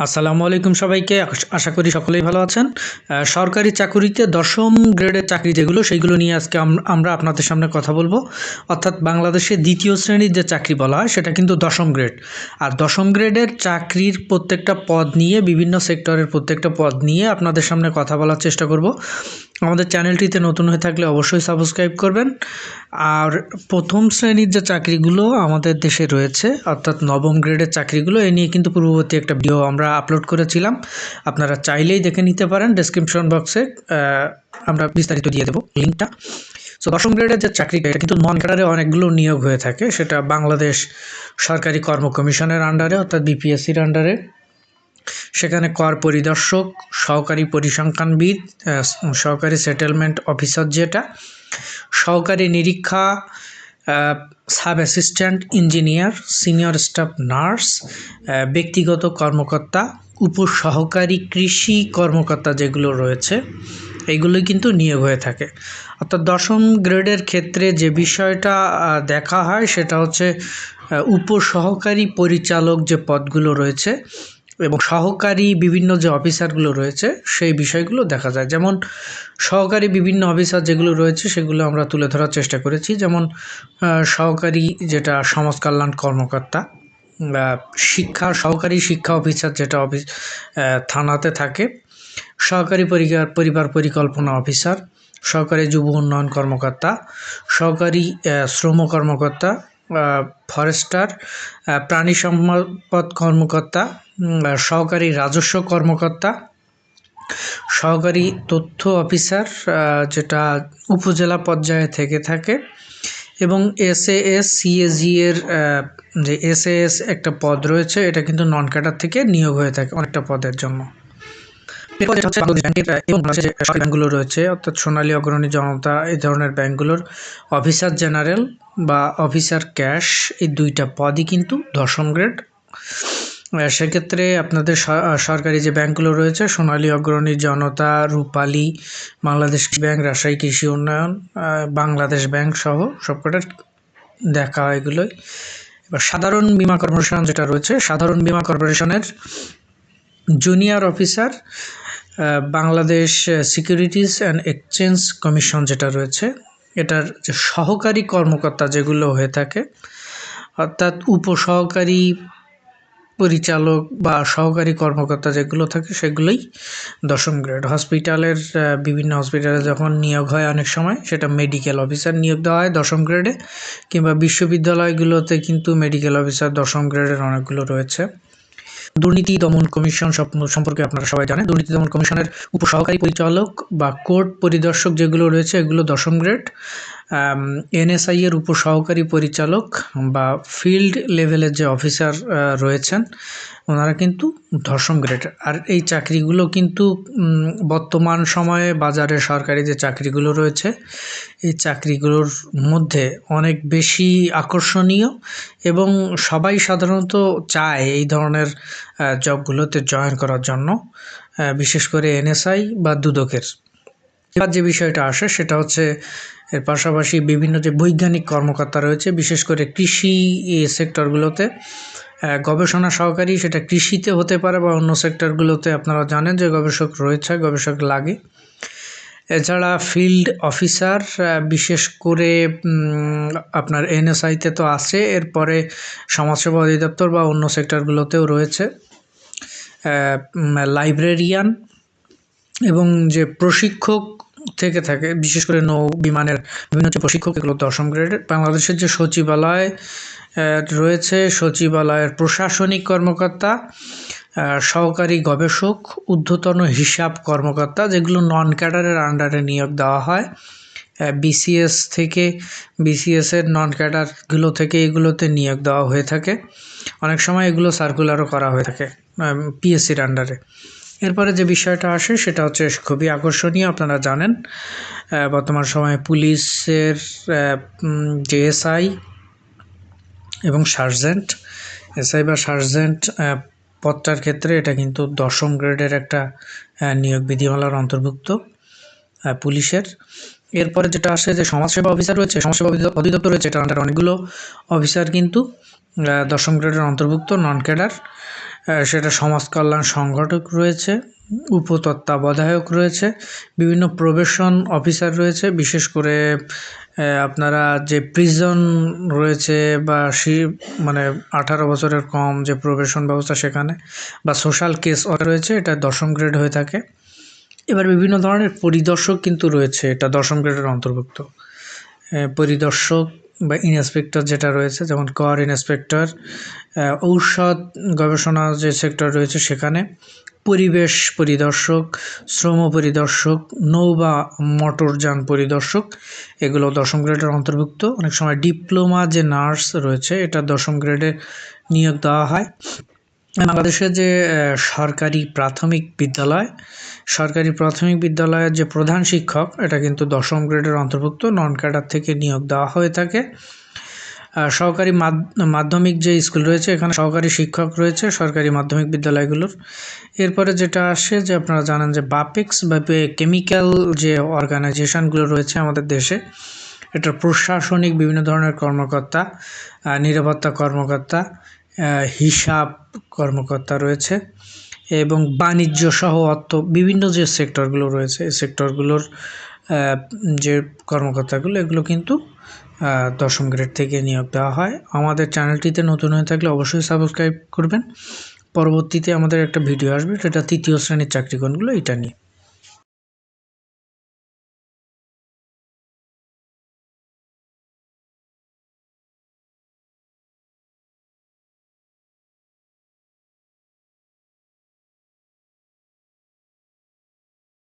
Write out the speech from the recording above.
আসসালামু আলাইকুম সবাইকে। আশা করি সকলেই ভালো আছেন। সরকারি চাকুরিতে দশম গ্রেডের চাকরি যেগুলো, সেইগুলো নিয়ে আজকে আম- আমরা আপনাদের সামনে কথা বলব। অর্থাৎ বাংলাদেশে দ্বিতীয় শ্রেণির যে চাকরি বলা হয়, সেটা কিন্তু দশম গ্রেড। আর দশম গ্রেডের চাকরির প্রত্যেকটা পদ নিয়ে, বিভিন্ন সেক্টরের প্রত্যেকটা পদ নিয়ে আপনাদের সামনে কথা বলার চেষ্টা করব। আমাদের চ্যানেলটিতে নতুন হয়ে থাকলে অবশ্যই সাবস্ক্রাইব করবেন। আর প্রথম শ্রেণির যে চাকরিগুলো আমাদের দেশে রয়েছে, অর্থাৎ নবম গ্রেডের চাকরিগুলো, এ নিয়ে কিন্তু পূর্ববর্তী একটা ভিডিও আমরা আপলোড করেছিলাম। আপনারা চাইলেই দেখে নিতে পারেন ডেসক্রিপশন বক্সে আমরা বিস্তারিত দিয়ে দেবো লিঙ্কটা সো দশম গ্রেডের যে চাকরি, এটা কিন্তু নন ক্যাডারে অনেকগুলো নিয়োগ হয়ে থাকে। সেটা বাংলাদেশ সরকারি কর্ম কমিশনের আন্ডারে অর্থাৎ বিপিএসসির আন্ডারে সেখানে কর পরিদর্শক, সহকারী পরিসংখ্যানবিদ সহকারী সেটেলমেন্ট অফিসার যেটা, সহকারী নিরীক্ষা sub assistant engineer senior staff nurse ব্যক্তিগত কর্মকর্তা, উপসহকারী কৃষি কর্মকর্তা যেগুলো রয়েছে এইগুলোই কিন্তু নিয়োগ হয়ে থাকে। অর্থাৎ দশম গ্রেডের ক্ষেত্রে যে বিষয়টা দেখা হয় সেটা হচ্ছে উপসহকারী পরিচালক যে পদগুলো রয়েছে এবং সহকারী বিভিন্ন যে অফিসারগুলো রয়েছে, সেই বিষয়গুলো দেখা যায়। যেমন সহকারী বিভিন্ন অফিসার যেগুলো রয়েছে, সেগুলো আমরা তুলে ধরার চেষ্টা করেছি। যেমন সহকারী যেটা সমাজ কল্যাণ কর্মকর্তা শিক্ষা, সহকারী শিক্ষা অফিসার যেটা অফিস থানাতে থাকে। সহকারী পরিবার পরিবার পরিকল্পনা অফিসার, সহকারী যুব উন্নয়ন কর্মকর্তা, সহকারী শ্রম কর্মকর্তা ফরেস্টার প্রাণী সম্পদ কর্মকর্তা সহকারী রাজস্ব কর্মকর্তা, সহকারী তথ্য অফিসার যেটা উপজেলা পর্যায়ে থেকে থাকে, এবং এসএএস সিএজি এর যে এস একটা পদ রয়েছে, এটা কিন্তু নন ক্যাডার থেকে নিয়োগ হয়ে থাকে অনেকটা পদের জন্য। ব্যাংকগুলো রয়েছে, অর্থাৎ সোনালী অগ্রণী জনতা, এই ধরনের ব্যাংকগুলোর অফিসার জেনারেল বা অফিসার ক্যাশ, এই দুইটা পদই কিন্তু দশম গ্রেড। সেক্ষেত্রে আপনাদের সরকারি যে ব্যাংকগুলো রয়েছে, সোনালী অগ্রণী জনতা, রূপালী, বাংলাদেশ ব্যাংক, রাজশাহী কৃষি উন্নয়ন বাংলাদেশ ব্যাংক সহ সবকটা দেখা হয় এগুলোই। এবার সাধারণ বীমা কর্পোরেশন যেটা রয়েছে, সাধারণ বীমা কর্পোরেশনের junior officer Bangladesh securities and exchange commission যেটা রয়েছে এটার যে সহকারী কর্মকর্তা যেগুলো হয়ে থাকে, অর্থাৎ উপসহকারী পরিচালক বা সহকারী কর্মকর্তা যেগুলো থাকে সেগুলোই দশম গ্রেড। হসপিটালের বিভিন্ন হসপিটালে যখন নিয়োগ হয় অনেক সময়, সেটা মেডিকেল অফিসার নিয়োগ দেওয়া হয় দশম গ্রেডে, কিংবা বিশ্ববিদ্যালয়গুলোতে কিন্তু মেডিকেল অফিসার দশম গ্রেডের অনেকগুলো রয়েছে। দুর্নীতি দমন কমিশন সম্পর্কে আপনারা সবাই জানেন। দুর্নীতি দমন কমিশনের উপসহকারী পরিচালক বা কোর্ট পরিদর্শক যেগুলো রয়েছে, এগুলো দশম গ্রেড। এনএসআই এর উপসহকারী পরিচালক বা ফিল্ড লেভেলের যে অফিসার রয়েছেন, ওনারা কিন্তু দশম গ্রেড আর এই চাকরিগুলো কিন্তু বর্তমান সময়ে বাজারে সরকারি যে চাকরিগুলো রয়েছে, এই চাকরিগুলোর মধ্যে অনেক বেশি আকর্ষণীয় এবং সবাই সাধারণত চায় এই ধরনের জবগুলোতে জয়েন করার জন্য বিশেষ করে এনএসআই বা দুদকের। এবার যে বিষয়টা আসে, সেটা হচ্ছে এর পাশাপাশি বিভিন্ন যে বৈজ্ঞানিক কর্মকর্তা রয়েছে, বিশেষ করে কৃষি সেক্টরগুলোতে গবেষণা সহকারী সেটা কৃষিতে হতে পারে বা অন্য সেক্টরগুলোতে আপনারা জানেন যে গবেষক রয়েছে, গবেষক লাগে। এছাড়া ফিল্ড অফিসার বিশেষ করে আপনার এনএসআইতে তো আছে, এরপরে সমাজসেবা অধিদপ্তর বা অন্য সেক্টরগুলোতেও রয়েছে। লাইব্রেরিয়ান এবং যে প্রশিক্ষক থেকে থাকে, বিশেষ করে নৌ বিমানের বিভিন্ন যে প্রশিক্ষক, এগুলো দশম গ্রেডের। বাংলাদেশের যে সচিবালয় রয়েছে, সচিবালয়ের প্রশাসনিক কর্মকর্তা সহকারী গবেষক, ঊর্ধ্বতন হিসাব কর্মকর্তা, যেগুলো নন ক্যাডারের আন্ডারে নিয়োগ দেওয়া হয়। বিসিএস থেকে বিসিএস এর নন ক্যাডারগুলো থেকে এগুলোতে নিয়োগ দেওয়া হয়ে থাকে। অনেক সময় এগুলো সার্কুলারও করা হয়ে থাকে পিএসসির আন্ডারে এরপরে যে বিষয়টা আসে সেটা হচ্ছে খুবই আকর্ষণীয় আপনারা জানেন। বর্তমান সময়ে পুলিশের আহ, উম, যে এসআই এবং সার্জেন্ট এসআই বা সার্জেন্ট পদটার ক্ষেত্রে এটা কিন্তু দশম গ্রেডের একটা নিয়োগ বিধিমালার অন্তর্ভুক্ত পুলিশের। এরপরে যেটা আসে যে সমাজসেবা অফিসার রয়েছে সমাজসেবা অধিদপ্তর রয়েছে আন্ডারে অনেকগুলো অফিসার কিন্তু দশম গ্রেডের অন্তর্ভুক্ত নন ক্যাডার সেটা সমাজ কল্যাণ সংগঠক রয়েছে, উপতত্ত্বাবধায়ক রয়েছে, বিভিন্ন প্রবেশন অফিসার রয়েছে, বিশেষ করে আপনারা যে প্রিজন রয়েছে বা সি মানে আঠারো বছরের কম যে প্রবেশন ব্যবস্থা সেখানে বা সোশ্যাল কেস রয়েছে, এটা দশম গ্রেড হয়ে থাকে। এবার বিভিন্ন ধরনের পরিদর্শক কিন্তু রয়েছে, এটা দশম গ্রেডের অন্তর্ভুক্ত। পরিদর্শক বা ইন্সপেক্টর যেটা রয়েছে, যেমন কর ইন্সপেক্টর ঔষধ গবেষণা যে সেক্টর রয়েছে সেখানে পরিবেশ পরিদর্শক, শ্রম পরিদর্শক নৌ বা মোটরযান পরিদর্শক, এগুলো দশম গ্রেডের অন্তর্ভুক্ত। অনেক সময় ডিপ্লোমা যে নার্স রয়েছে, এটা দশম গ্রেডে নিয়োগ দেওয়া হয়। বাংলাদেশে যে সরকারি প্রাথমিক বিদ্যালয়, সরকারি প্রাথমিক বিদ্যালয়ের যে প্রধান শিক্ষক, এটা কিন্তু দশম গ্রেডের অন্তর্ভুক্ত, নন ক্যাডার থেকে নিয়োগ দেওয়া হয়ে থাকে। সহকারী মাধ্যমিক যে স্কুল রয়েছে, এখানে সহকারী শিক্ষক রয়েছে সরকারি মাধ্যমিক বিদ্যালয়গুলোর। এরপরে যেটা আসে যে, আপনারা জানেন যে বাপেক্স বা কেমিক্যাল যে অর্গানাইজেশনগুলো রয়েছে আমাদের দেশে, এটা প্রশাসনিক বিভিন্ন ধরনের কর্মকর্তা নিরাপত্তা কর্মকর্তা হিসাব কর্মকর্তা রয়েছে এবং বাণিজ্য সহ অর্থ বিভিন্ন যে সেক্টরগুলো রয়েছে, এই সেক্টরগুলোর যে কর্মকর্তাগুলো, এগুলো কিন্তু দশম গ্রেড থেকে নিয়োগ দেওয়া হয়। আমাদের চ্যানেলটিতে নতুন হয়ে থাকলে অবশ্যই সাবস্ক্রাইব করবেন। পরবর্তীতে আমাদের একটা ভিডিও আসবে, সেটা তৃতীয় শ্রেণির চাকরিগণগুলো, এটা নিয়ে।